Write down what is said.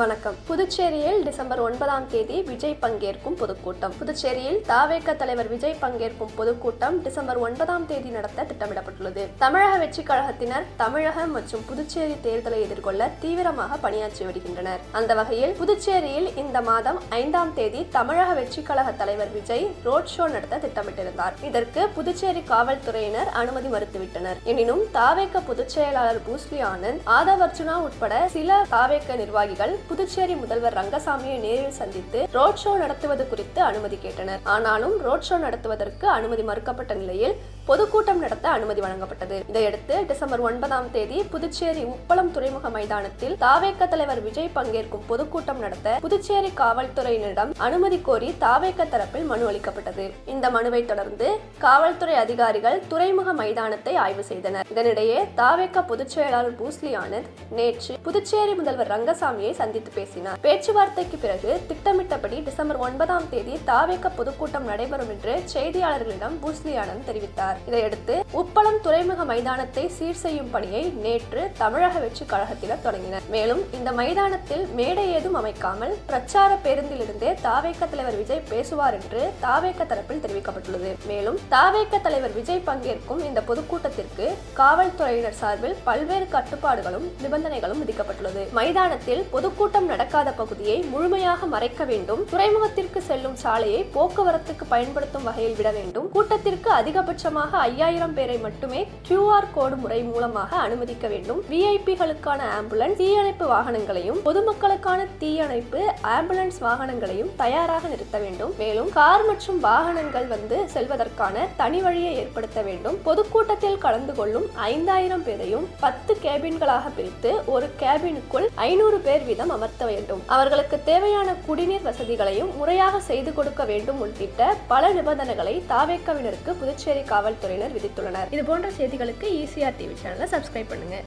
வணக்கம். புதுச்சேரியில் டிசம்பர் ஒன்பதாம் தேதி விஜய் பங்கேற்கும் பொதுக்கூட்டம். புதுச்சேரியில் தாவேக தலைவர் விஜய் பங்கேற்கும் பொதுக்கூட்டம் டிசம்பர் ஒன்பதாம் தேதி நடத்த திட்டமிடப்பட்டுள்ளது. தமிழக வெற்றி கழகத்தினர் தமிழக மற்றும் புதுச்சேரி தேர்தலை எதிர்கொள்ள தீவிரமாக பணியாற்றி வருகின்றனர். அந்த வகையில் புதுச்சேரியில் இந்த மாதம் ஐந்தாம் தேதி தமிழக வெற்றி கழக தலைவர் விஜய் ரோட் ஷோ நடத்த திட்டமிட்டிருந்தார். இதற்கு புதுச்சேரி காவல்துறையினர் அனுமதி மறுத்துவிட்டனர். எனினும் தாவேக பொதுச் செயலாளர் பூஸ்லி ஆனந்த் ஆதவ் அர்ஜுனா உட்பட சில தாவேக்க நிர்வாகிகள் புதுச்சேரி முதல்வர் ரங்கசாமியை நேரில் சந்தித்து ரோட் ஷோ நடத்துவது குறித்து அனுமதி கேட்டனர். ஆனாலும் ரோட் ஷோ நடத்துவதற்கு அனுமதி மறுக்கப்பட்ட நிலையில் பொதுக்கூட்டம் நடத்த அனுமதி வழங்கப்பட்டது. இதையடுத்து டிசம்பர் ஒன்பதாம் தேதி புதுச்சேரி உப்பளம் துறைமுக மைதானத்தில் தாவேக்க தலைவர் விஜய் பங்கேற்கும் பொதுக்கூட்டம் நடத்த புதுச்சேரி காவல்துறையினரிடம் அனுமதி கோரி தாவேக்க தரப்பில் மனு அளிக்கப்பட்டது. இந்த மனுவை தொடர்ந்து காவல்துறை அதிகாரிகள் துறைமுக மைதானத்தை ஆய்வு செய்தனர். இதனிடையே தாவேக்க பொதுச் செயலாளர் பூஸ்லி ஆனந்த் நேற்று புதுச்சேரி முதல்வர் ரங்கசாமியை சந்தித்து பேசினார். பேச்சுவார்த்தைக்கு பிறகு திட்டமிட்டபடி டிசம்பர் ஒன்பதாம் தேதி தாவேக்க பொதுக்கூட்டம் நடைபெறும் என்று செய்தியாளர்களிடம் பூஸ்லி ஆனந்த் தெரிவித்தார். இதையடுத்து உப்பளம் துறைமுக மைதானத்தை சீர் செய்யும் பணியை நேற்று தமிழக வெற்றி கழகத்தினர் தொடங்கினர். மேலும் இந்த மைதானத்தில் மேடை ஏதும் அமைக்காமல் பிரச்சார பேருந்திலிருந்தே தாவேக்க தலைவர் விஜய் பேசுவார் என்று தாவேக்க தரப்பில் தெரிவிக்கப்பட்டுள்ளது. மேலும் தாவேக்க தலைவர் விஜய் பங்கேற்கும் இந்த பொதுக்கூட்டத்திற்கு காவல்துறையினர் சார்பில் பல்வேறு கட்டுப்பாடுகளும் நிபந்தனைகளும் விதிக்கப்பட்டுள்ளது. மைதானத்தில் பொதுக்கூட்டம் நடக்காத பகுதியை முழுமையாக மறைக்க வேண்டும் துறைமுகத்திற்கு செல்லும் சாலையை போக்குவரத்துக்கு பயன்படுத்தும் வகையில் விட வேண்டும் கூட்டத்திற்கு அதிகபட்சமாக ஐயாயிரம் பேரை மட்டுமே கியூஆர் கோடு முறை மூலமாக அனுமதிக்க வேண்டும். விஐபிகளுக்கான ஆம்புலன்ஸ் தீயணைப்பு வாகனங்களையும் பொதுமக்களுக்கான தீயணைப்பு ஆம்புலன்ஸ் வாகனங்களையும் தயாராக நிறுத்த வேண்டும். மேலும் கார் மற்றும் வாகனங்கள் வந்து செல்வதற்கான தனி வழியை ஏற்படுத்த வேண்டும். பொதுக்கூட்டத்தில் கலந்து கொள்ளும் ஐந்தாயிரம் பேரையும் பத்து கேபின்களாக பிரித்து ஒரு கேபினுக்குள் ஐநூறு பேர் வீதம் அமர்த்த வேண்டும். அவர்களுக்கு தேவையான குடிநீர் வசதிகளையும் முறையாக செய்து கொடுக்க வேண்டும் உள்ளிட்ட பல நிபந்தனைகளை தாவேக்கவினருக்கு புதுச்சேரி காவல்துறையினர் விதித்துள்ளனர். இது போன்ற செய்திகளுக்கு ஈசிஆர் டிவி சேனலை சப்ஸ்கிரைப் பண்ணுங்க.